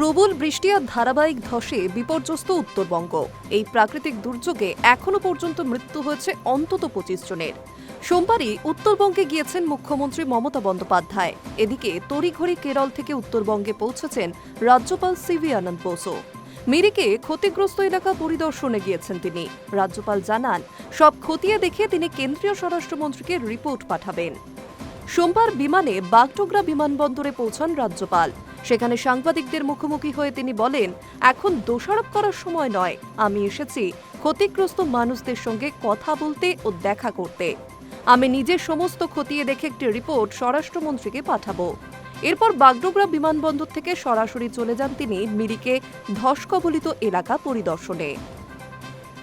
প্রবল বৃষ্টি আর ধারাবাহিক ধসে বিপর্যস্ত উত্তরবঙ্গ। এই প্রাকৃতিক দুর্যোগে এখনও পর্যন্ত মৃত্যু হয়েছে অন্তত পঁচিশ জনের। সোমবারই উত্তরবঙ্গে গিয়েছেন মুখ্যমন্ত্রী মমতা বন্দ্যোপাধ্যায়। এদিকে তড়িঘড়ি কেরল থেকে উত্তরবঙ্গে পৌঁছেছেন রাজ্যপাল সিভি আনন্দ বোসো মিরিকে ক্ষতিগ্রস্ত এলাকা পরিদর্শনে গিয়েছেন তিনি। রাজ্যপাল জানান, সব খতিয়ে দেখে তিনি কেন্দ্রীয় স্বরাষ্ট্রমন্ত্রীকে রিপোর্ট পাঠাবেন। সোমবার বিমানে বাগডোগরা বিমানবন্দরে পৌঁছান রাজ্যপাল। সেখানে সাংবাদিকদের মুখোমুখি হয়ে তিনি বলেন, এখন দোষারোপ করার সময় নয়। আমি এসেছি ক্ষতিগ্রস্ত মানুষদের সঙ্গে কথা বলতে ও দেখা করতে। আমি নিজের সমস্ত খতিয়ে দেখে একটি রিপোর্ট স্বরাষ্ট্রমন্ত্রীকে পাঠাবো। এরপর বাগডোগরা বিমানবন্দর থেকে সরাসরি চলে যান তিনি মিরিকে ধস কবলিত এলাকা পরিদর্শনে।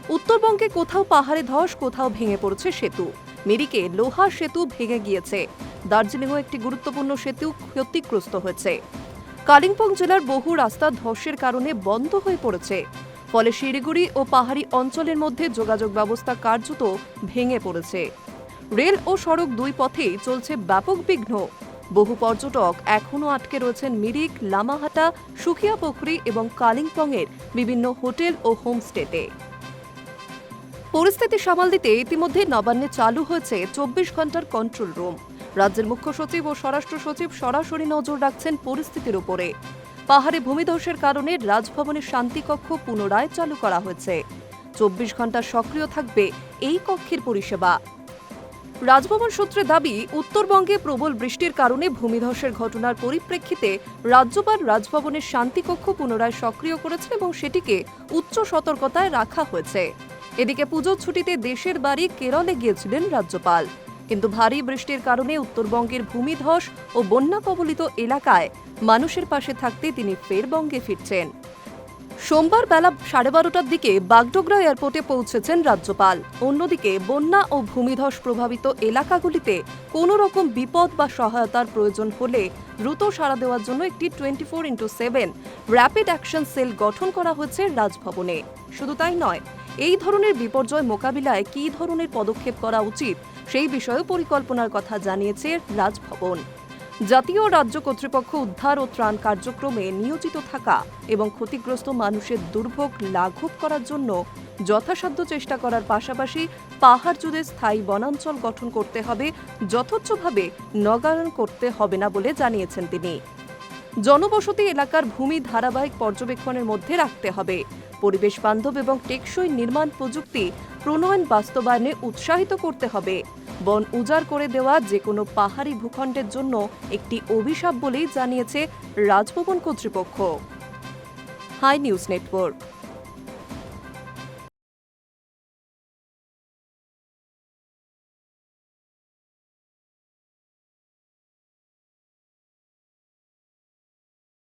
উত্তরবঙ্গে কোথাও পাহাড়ে ধস, কোথাও ভেঙে পড়েছে সেতু। মিরিকে লোহা সেতু ভেঙে গিয়েছে। দার্জিলিংও একটি গুরুত্বপূর্ণ সেতু ক্ষতিগ্রস্ত হয়েছে। কালিম্পং জেলার বহু রাস্তা ধসের কারণে বন্ধ হয়ে পড়েছে। ফলে শিলিগুড়ি ও পাহাড়ি অঞ্চলের মধ্যে যোগাযোগ ব্যবস্থা কার্যত ভেঙে পড়েছে। রেল ও সড়ক দুই পথেই চলছে ব্যাপক বিঘ্ন। বহু পর্যটক এখনও আটকে রয়েছেন মিরিক, লামাহাটা, সুখিয়া পুখরি এবং কালিম্পংয়ের বিভিন্ন হোটেল ও হোমস্টেতে। পরিস্থিতি সামাল দিতে ইতিমধ্যে নবান্নে চালু হয়েছে চব্বিশ ঘণ্টার কন্ট্রোল রুম রাজ্যের মুখ্য সচিব ও স্বরাষ্ট্র সচিব সরাসরি নজর রাখছেন পরিস্থিতির উপরে। পাহাড়ে ভূমিধসের কারণে রাজভবনের শান্তিকক্ষ পুনরায় চালু করা হয়েছে। চব্বিশ ঘণ্টা সক্রিয় থাকবে এই কক্ষের পরিষেবা। রাজভবন সূত্রে দাবি, উত্তরবঙ্গে প্রবল বৃষ্টির কারণে ভূমিধসের ঘটনার পরিপ্রেক্ষিতে রাজ্যপাল রাজভবনের শান্তিকক্ষ পুনরায় সক্রিয় করেছেন এবং সেটিকে উচ্চ সতর্কতায় রাখা হয়েছে। এদিকে পুজোর ছুটিতে দেশের বাড়ি কেরলে গিয়েছিলেন রাজ্যপাল। কিন্তু ভারী বৃষ্টির কারণে উত্তরবঙ্গের ভূমিধস ও বন্যা কবলিত এলাকায় মানুষের পাশে থাকতে তিনি ফের বঙ্গে ফিরছেন। সোমবার বেলা সাড়ে বারোটার দিকে বাগডোগরা এয়ারপোর্টে পৌঁছেছেন রাজ্যপাল। অন্যদিকে বন্যা ও ভূমিধস প্রভাবিত এলাকাগুলিতে কোনো রকম বিপদ বা সহায়তার প্রয়োজন হলে দ্রুত সাড়া দেওয়ার জন্য একটি twenty four into seven rapid action cell গঠন করা হয়েছে রাজভবনে। শুধু তাই নয়, এই ধরনের বিপর্যয় মোকাবিলায় কী ধরনের পদক্ষেপ করা উচিত সেই বিষয়ে পরিকল্পনার কথা জানিয়েছে রাজভবন। জাতীয় রাজ্য কর্তৃপক্ষ উদ্ধার ও ত্রাণ কার্যক্রমে নিয়োজিত থাকা এবং ক্ষতিগ্রস্ত মানুষের দুর্ভোগ লাঘব করার জন্য যথাসাধ্য চেষ্টা করার পাশাপাশি পাহাড় জুড়ে স্থায়ী বনাঞ্চল গঠন করতে হবে যথেচ্ছভাবে নগায়ন করতে হবে না বলে জানিয়েছেন তিনি। জনবসতি এলাকার ভূমি ধারাবাহিক পর্যবেক্ষণের মধ্যে রাখতে হবে। পরিবেশ বান্ধব এবং টেকসই নির্মাণ প্রযুক্তি প্রণয়ন বাস্তবায়নে উৎসাহিত করতে হবে। বন উজাড় করে দেওয়া যে কোনো পাহাড়ি ভূখণ্ডের জন্য একটি অভিশাপ বলেই জানিয়েছে রাজভবন কর্তৃপক্ষ। Hi News Network.